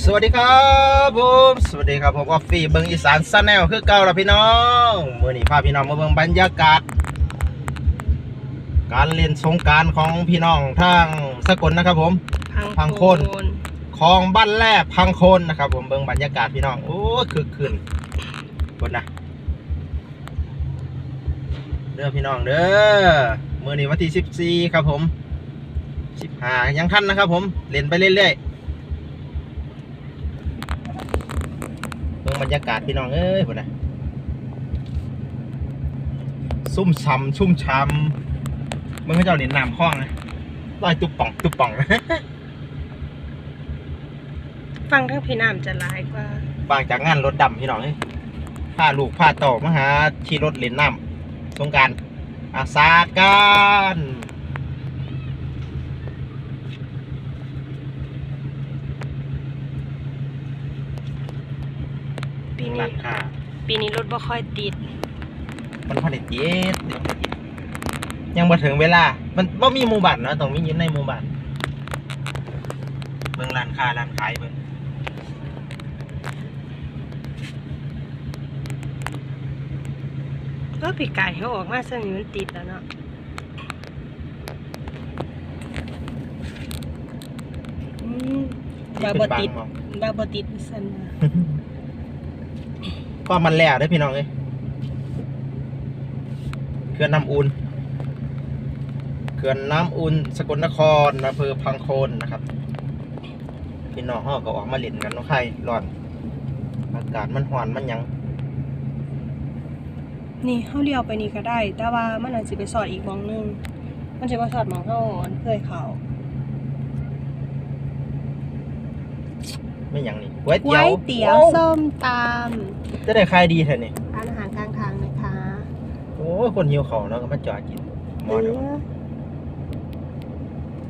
สวัสดีครับผมสวัสดีครับผมออฟฟี่เบิงอีสานซันแนลคือเก่าแล้วพี่น้องมื่อนี้พาพี่น้องมาเบิงบรรยากาศ การเล่นสงกรารของพี่น้องทางสกลนะครับ ผมพังโคนคลองบ้านแร่พังโคนนะครับ ผมเบิงบรรยากาศพี่น้องโอ้คือคืนคนนะเด้อพี่น้องเด้อมื่อนี้วันที่สิบสี่ครับผมสิบห้ายังทันนะครับ ผมเล่นไปเรื่อยๆ รรยากาศพี่น้องเอ้ยพุ่นนะซุ่มช่ำชุ่มช่ำเมื่อเขาเจ้าเล่นน้ำคลองนะลอยตุบป่องตุบป่องฟังทั้งพี่น้ำจะร้ายกว่าบางจากงานรถดำพี่น้องเอ้ยพาลูกพาเต่อมาหาที่รถเล่นน้ำสงกรารอาสาดการ ปีร้านี้นค้าปีนี้รถบ่ค่อยติด มันผลิตเย็ดยังมาถึงเวลา มันบ่มีหมู่บ้านเนาะต้องมีอยู่ในหมู่บ้านเบิ่งร้านค้าร้านขายเบิ่งก็ปีไก่เขาออกมาเส้นนี้มันติดแล้วเนาะอืมบาบติดเป็นบางหม้องบาบติดสันนะ ก็มันแล้วได้อพี่น้องเอ้ยเขื่อนน้ำอุ่นเขื่อนน้ำอุ่นสกลนครอำเภอพังโคนนะครับ พี่น้องห้อก็ออกมาเล่นกันเนาะใครร้อนอากาศมันหวานมันหยังนี่เขาเลี้ยวไปนี่ก็ได้ แต่ว่ามันอาจจะไปสอดอีกหมองหนึง มันจะมาสอดหมองเขาอันเคยเขาไม่หยังนี่ก๋วยก๋เตี๋วยยวเตี๋ยวโอ้ส้มต จะได้ขายดีแท้นี่ำร้านอาหารกลางทางนะคะโอ้ยคนหิวเขาวเนาะก็มาจอดกินหมอเดียวเออ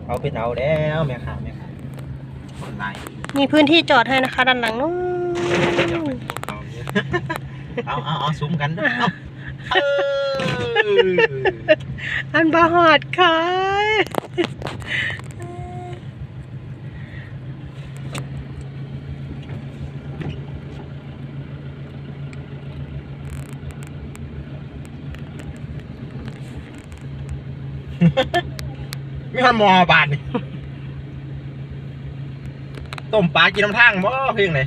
เอาเป็นเอาแล้วแม่ค้าแม่ค้าคนหลายมีพื้นที่จอดให้นะคะ ด้านหลังนู้นเดี๋ยวไปกินข้าวเยอะเอาเอาเอาซุ้มกันเด้อเอาเอออันบาหอดค่ะ มีคนมอบานนี่ต้มปลากินน้ำทางบ่เพียงไหน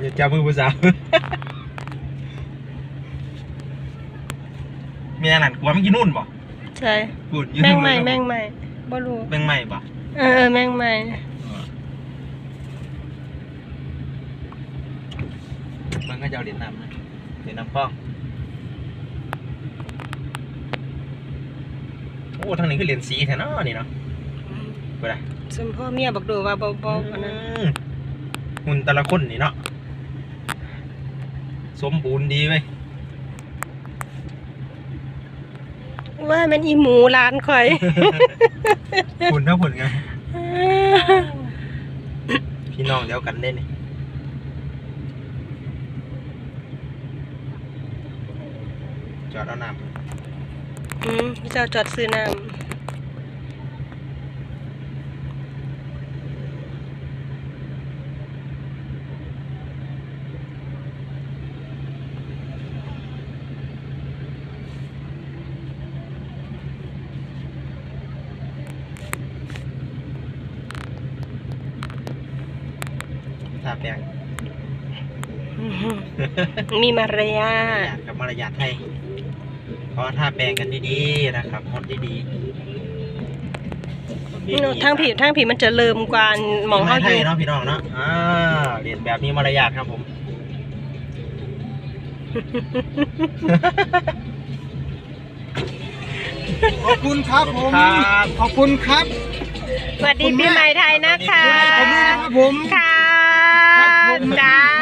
อย่าจับมือผู้สาวเมียนั่นกลัวมันกินนุ่นบ่ใช่พูดอยู่แม่งใหม่นู่นแม่งใหม่บ่รู้แมงใหม่บ่เออเออแม่งใหม่ มันก็จะเอาเหรียญน้ำนะเหรียญน้ำคล้อง โอ้ทางนี้คือเหรียญสีแท้เนาะนี่เนาะไปได้สมพ่อเมียบอกดูว่าเบาๆกว่านั้นอืมหุ่นแต่ละคนนี่เนาะ สมบูรณ์ดีเว้ยว่าแมันอีหมูร้านข่อยหุ่นเท่าหุ่นไงพี่น้องเดียวกันได้นี่ จอดเอาน้ำอืมเจ้าจอดซื้อน้ทาแปลงำมีมารยาทกับมารยาทไทย เพราะถ้าแปลงกันดีๆนะครับหดดีๆนี่เนอะทางผีทางผีมันจะเริ่มกว่าหมองไทเขาอยยู่เนาะพี่น้องเนาะอ่าเรียนแบบนี้มารยาทครับผมขอบคุณครับผมครับขอบคุณครับสวัสดีปีใหม่ไทยนะคะขอบคุณนะครับผมค่ะครับผมจ้า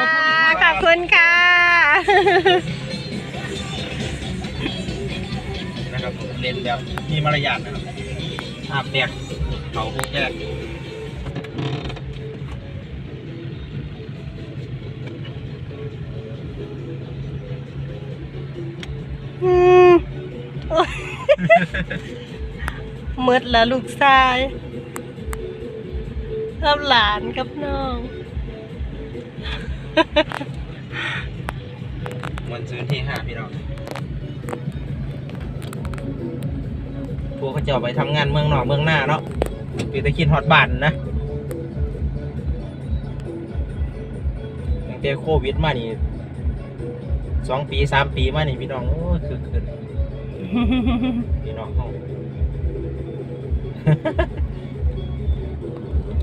นะครับเรียนแบบมีมารยาทนะครับอาบแดดเขาพวกแกอืมโอ๊ยหมดละลูกชายกับหลานกับน้อง มันซื้อที่ห้าพี่น้อง วกเขาจะเอาไปทำงานเมืองนอกเมืองหน้าเนาะปีตะคินฮอตบานนะตั้งแต่โควิดมานี่สองปีสามปีมานี่พี่น้องโอ้ยคือคืนพี่น้องเขา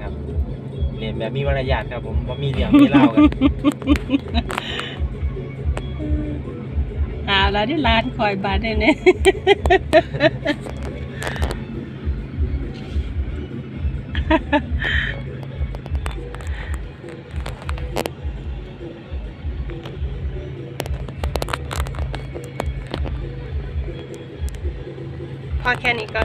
ครับเรียนแบบมีมารยาทครับผมว่ามีเรื่องมีเล่าวกันอ่าแล้วที่ร้านคอยบาทได้เนี่ย พอแค่นี้ก็